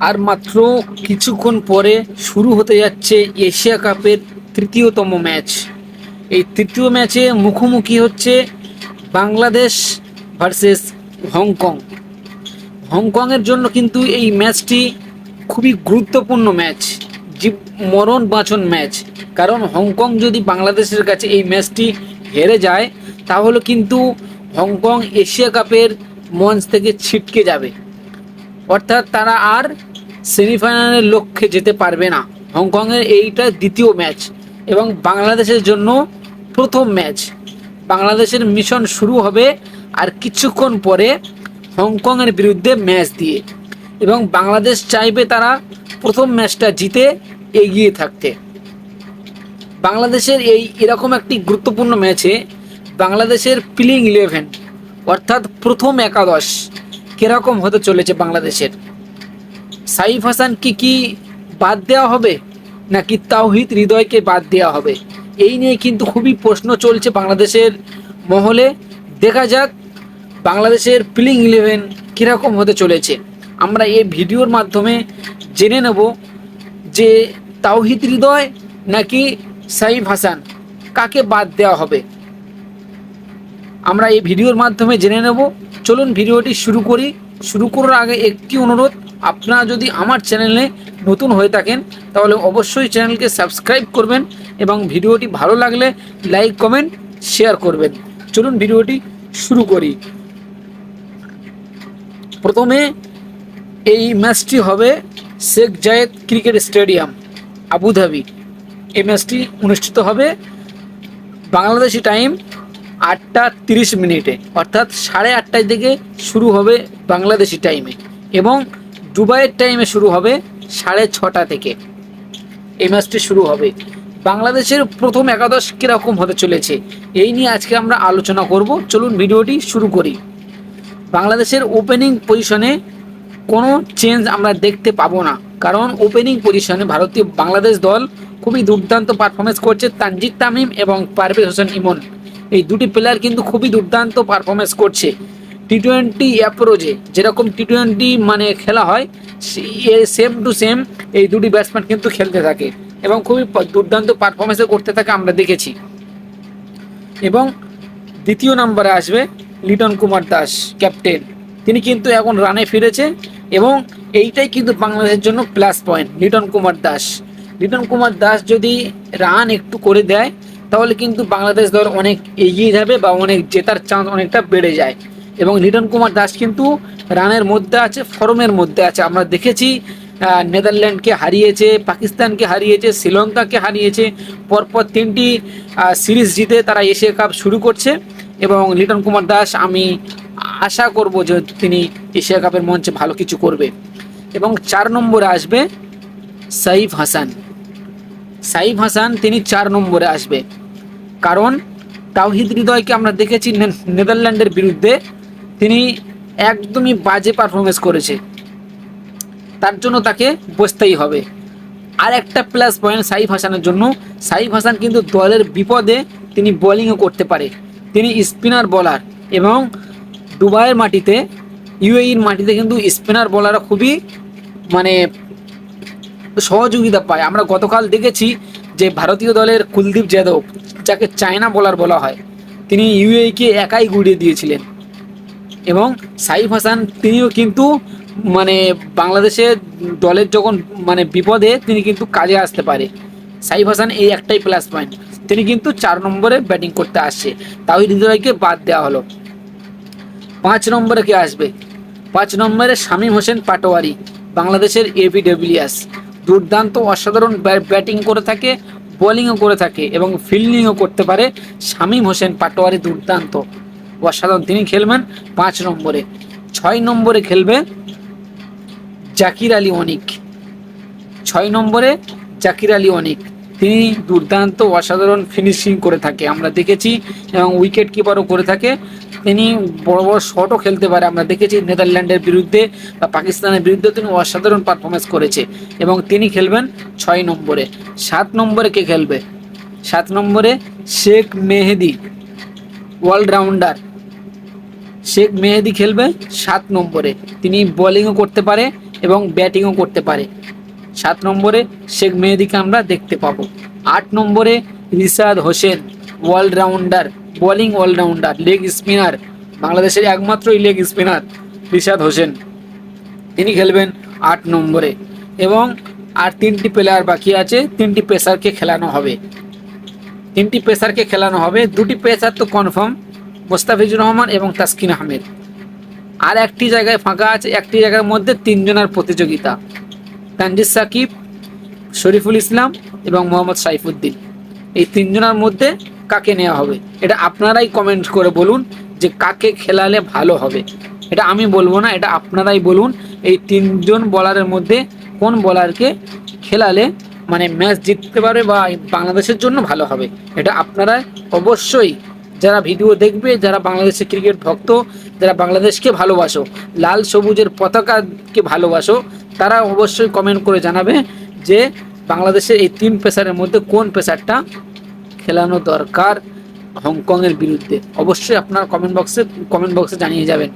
আর মাত্র কিছুক্ষণ পরে শুরু হতে যাচ্ছে এশিয়া কাপের তৃতীয়তম ম্যাচ। এই তৃতীয় ম্যাচে মুখোমুখি হচ্ছে বাংলাদেশ ভার্সেস হংকং। হংকংয়ের জন্য কিন্তু এই ম্যাচটি খুবই গুরুত্বপূর্ণ ম্যাচ, জীব মরণ বাঁচন ম্যাচ। কারণ হংকং যদি বাংলাদেশের কাছে এই ম্যাচটি হেরে যায়, তাহলে কিন্তু হংকং এশিয়া কাপের মঞ্চ থেকে ছিটকে যাবে। অর্থাৎ তারা আর সেমিফাইনালের লক্ষ্যে যেতে পারবে না। হংকংয়ের এইটা দ্বিতীয় ম্যাচ এবং বাংলাদেশের জন্য প্রথম ম্যাচ। বাংলাদেশের মিশন শুরু হবে আর কিছুক্ষণ পরে হংকংয়ের বিরুদ্ধে ম্যাচ দিয়ে। এবং বাংলাদেশ চাইবে তারা প্রথম ম্যাচটা জিতে এগিয়ে থাকতে। বাংলাদেশের এই এরকম একটি গুরুত্বপূর্ণ ম্যাচে বাংলাদেশের প্লেইং ইলেভেন, অর্থাৎ প্রথম একাদশ কীরকম হতে চলেছে বাংলাদেশের? সাইফ হাসান কি কি বাদ দেওয়া হবে? নাকি তাওহিদ হৃদয়কে বাদ দেওয়া হবে? এই নিয়ে কিন্তু খুবই প্রশ্ন চলছে বাংলাদেশের মহলে। দেখা যাক বাংলাদেশের প্লেইং ইলেভেন কীরকম হতে চলেছে। আমরা এই ভিডিওর মাধ্যমে জেনে নেব যে তাওহিদ হৃদয় নাকি সাইফ হাসান, কাকে বাদ দেওয়া হবে? আমরা এই ভিডিওর মাধ্যমে জেনে নেব। চলুন ভিডিওটি শুরু করি। শুরু করার আগে একটি অনুরোধ, আপনারা যদি আমার চ্যানেলে নতুন হয়ে থাকেন, তাহলে অবশ্যই চ্যানেলকে সাবস্ক্রাইব করবেন এবং ভিডিওটি ভালো লাগলে লাইক, কমেন্ট, শেয়ার করবেন। চলুন ভিডিওটি শুরু করি। প্রথমে এই ম্যাচটি হবে Sheikh Zayed cricket stadium, Abu Dhabi. এই ম্যাচটি অনুষ্ঠিত হবে বাংলাদেশি টাইম আটটা তিরিশ মিনিটে, অর্থাৎ সাড়ে আটটায় থেকে শুরু হবে বাংলাদেশি টাইমে এবং দুবাইয়ের টাইমে শুরু হবে সাড়ে ছটা থেকে। এই ম্যাচটি শুরু হবে। বাংলাদেশের প্রথম একাদশ কীরকম হতে চলেছে, এই নিয়ে আজকে আমরা আলোচনা করব। চলুন ভিডিওটি শুরু করি। বাংলাদেশের ওপেনিং পজিশনে কোনো চেঞ্জ আমরা দেখতে পাবো না, কারণ ওপেনিং পজিশনে ভারতীয় বাংলাদেশ দল খুবই দুর্দান্ত পারফরমেন্স করছে তানজিদ তামিম এবং পারভেজ হোসেন ইমন। এই দুটি প্লেয়ার কিন্তু খুবই দুর্দান্ত পারফরমেন্স করছে। টি টোয়েন্টি অ্যাপ্রোচে যেরকম টি টোয়েন্টি মানে খেলা হয় সেম টু সেম এই দুটি ব্যাটসম্যান কিন্তু খেলতে থাকে এবং খুবই দুর্দান্ত পারফরমেন্সও করতে থাকে আমরা দেখেছি। এবং দ্বিতীয় নম্বরে আসবে লিটন কুমার দাস ক্যাপ্টেন তিনি কিন্তু এখন রানে ফিরেছে এবং এইটাই কিন্তু বাংলাদেশের জন্য প্লাস পয়েন্ট লিটন কুমার দাস। লিটন কুমার দাস যদি রান একটু করে দেয় তাহলে কিন্তু বাংলাদেশ দল অনেক এগিয়ে যাবে বা অনেক জেতার চান্স অনেকটা বেড়ে যায়। এবং লিটন কুমার দাস কিন্তু রানের মধ্যে আছে, ফর্মের মধ্যে আছে। আমরা দেখেছি নেদারল্যান্ডকে হারিয়েছে, পাকিস্তানকে হারিয়েছে, শ্রীলঙ্কাকে হারিয়েছে। পরপর তিনটি সিরিজ জিতে তারা এশিয়া কাপ শুরু করছে। এবং লিটন কুমার দাস, আমি আশা করব যে তিনি এশিয়া কাপের মঞ্চে ভালো কিছু করবে। এবং চার নম্বরে আসবে সাইফ হাসান। সাইফ হাসান, তিনি চার নম্বরে আসবে। কারণ তাওহিদ হৃদয়কে আমরা দেখেছি নেদারল্যান্ডের বিরুদ্ধে। তিনি একদমই বাজে পারফরমেন্স করেছে। তার জন্য তাকে বসতেই হবে। আর একটা প্লাস পয়েন্ট সাইফ হাসানের জন্য। সাইফ হাসান কিন্তু দলের বিপদে তিনি বোলিংও করতে পারে। তিনি স্পিনার বলার এবং দুবাইয়ের মাটিতে ইউএইর মাটিতে কিন্তু স্পিনার বলাররা খুবই মানে সহযোগিতা পায়। আমরা গতকাল দেখেছি যে ভারতীয় দলের কুলদীপ যাদব, যাকে চায়না বোলার বলা হয়, তিনি ইউএইকে একাই গুড়িয়ে দিয়েছিলেন। এবং সাইফ হাসান, তিনিও কিন্তু মানে বাংলাদেশের দলের যখন মানে বিপদে, তিনি কিন্তু কাজে আসতে পারে। সাইফ হাসান এই একটাই প্লাস পয়েন্ট তিনি কিন্তু চার নম্বরে ব্যাটিং করতে আসছে। তাও হৃদয়কে বাদ দেওয়া হলো। পাঁচ নম্বরে কে আসবে? পাঁচ নম্বরে শামীম হোসেন পাটোয়ারি, বাংলাদেশের এবিডব্লিউএস দুর্দান্ত অসাধারণ ব্যাটিং করে থাকে, বোলিংও করে থাকে এবং ফিল্ডিংও করতে পারে। শামীম হোসেন পাটোয়ারি দুর্দান্ত। অসাধারণ তিনি খেলবেন পাঁচ নম্বরে। ছয় নম্বরে খেলবে জাকির আলী অনিক। ছয় নম্বরে জাকির আলী অনিক। তিনি দুর্দান্ত অসাধারণ ফিনিশিং করে থাকে। আমরা দেখেছি, এবং উইকেট কিপারও করে থাকে। তিনি বড় বড় শটও খেলতে পারে। আমরা দেখেছি নেদারল্যান্ডের বিরুদ্ধে বা পাকিস্তানের বিরুদ্ধে তিনি অসাধারণ পারফরমেন্স করেছে। এবং তিনি খেলবেন ছয় নম্বরে। সাত নম্বরে কে খেলবে? সাত নম্বরে শেখ মেহেদি অলরাউন্ডার শেখ মেহেদি খেলবে সাত নম্বরে। তিনি বোলিংও করতে পারে এবং ব্যাটিংও করতে পারে। সাত নম্বরে শেখ মেহেদিকে আমরা দেখতে পাবো। আট নম্বরে Rishad Hossain allrounder bowling allrounder leg spinner বাংলাদেশের একমাত্রই লেগ স্পিনার রিশাদ হোসেন। তিনি খেলবেন আট নম্বরে। এবং আর তিনটি প্লেয়ার বাকি আছে, তিনটি পেসারকে খেলানো হবে। তিনটি পেসারকে খেলানো হবে, দুটি পেসার তো কনফার্ম মোস্তাফিজুর রহমান এবং তাসকিন আহমেদ। আর একটি জায়গায় ফাঁকা আছে, একটি জায়গার মধ্যে তিনজনের প্রতিযোগিতা। তানজিদ সাকিব, শরীফুল ইসলাম এবং মোহাম্মদ সাইফুদ্দিন। এই তিনজনের মধ্যে কাকে নেওয়া হবে? এটা আপনারাই কমেন্ট করে বলুন যে কাকে খেলালে ভালো হবে। এটা আমি বলব না, এটা আপনারাই বলুন এই তিনজন বলারের মধ্যে কোন বলারকে খেলালে মানে ম্যাচ জিততে পারবে বা বাংলাদেশের জন্য ভালো হবে। এটা আপনারা অবশ্যই যারা ভিডিও দেখবে, যারা বাংলাদেশের ক্রিকেট ভক্ত, যারা বাংলাদেশকে ভালোবাসো, লাল সবুজের পতাকাকে ভালোবাসো তারা অবশ্যই কমেন্ট করে জানাবে যে বাংলাদেশের এই তিন পেসারের মধ্যে কোন পেসারটা খেলানো দরকার হংকংয়ের বিরুদ্ধে। অবশ্যই আপনার কমেন্ট বক্সে কমেন্ট বক্সে জানিয়ে যাবেন।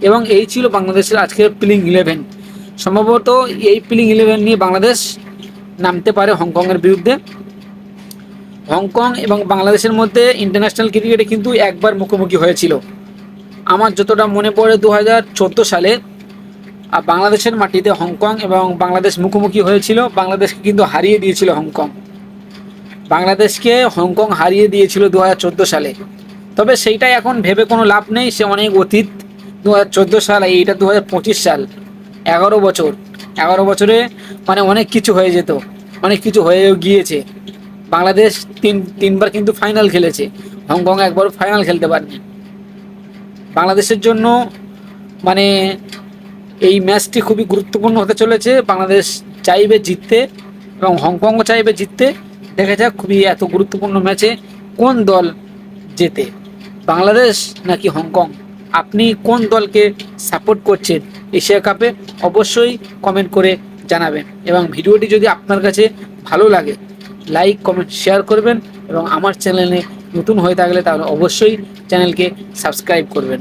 এবং এই ছিল বাংলাদেশের আজকের প্লিং ইলেভেন সম্ভবত এই প্লিং ইলেভেন নিয়ে বাংলাদেশ নামতে পারে হংকংয়ের বিরুদ্ধে। হংকং এবং বাংলাদেশের মধ্যে ইন্টারন্যাশনাল ক্রিকেটে কিন্তু একবার মুখোমুখি হয়েছিল। আমার যতটা মনে পড়ে, দু হাজার চোদ্দ সালে বাংলাদেশের মাটিতে হংকং এবং বাংলাদেশ মুখোমুখি হয়েছিল, বাংলাদেশকে কিন্তু হারিয়ে দিয়েছিল হংকং। বাংলাদেশকে হংকং হারিয়ে দিয়েছিল দু হাজার চোদ্দ সালে। তবে সেইটাই এখন ভেবে কোনো লাভ নেই, সে অনেক অতীত। দু হাজার চোদ্দ সাল, এইটা দু হাজার পঁচিশ সাল। এগারো বছর। এগারো বছরে মানে অনেক কিছু হয়ে যেত। অনেক কিছু হয়েও গিয়েছে। বাংলাদেশ তিন, তিনবার কিন্তু ফাইনাল খেলেছে। হংকং একবারও ফাইনাল খেলতে পারেনি। বাংলাদেশের জন্য মানে এই ম্যাচটি খুবই গুরুত্বপূর্ণ হতে চলেছে। বাংলাদেশ চাইবে জিততে এবং হংকংও চাইবে জিততে। দেখা যাক খুবই এত গুরুত্বপূর্ণ ম্যাচে কোন দল জেতে। বাংলাদেশ নাকি হংকং? আপনি কোন দলকে সাপোর্ট করছেন এশিয়া কাপে অবশ্যই কমেন্ট করে জানাবেন। এবং ভিডিওটি যদি আপনার কাছে ভালো লাগে, লাইক, কমেন্ট, শেয়ার করবেন এবং আমার চ্যানেলে নতুন হয়ে থাকলে তাহলে অবশ্যই চ্যানেলকে সাবস্ক্রাইব করবেন।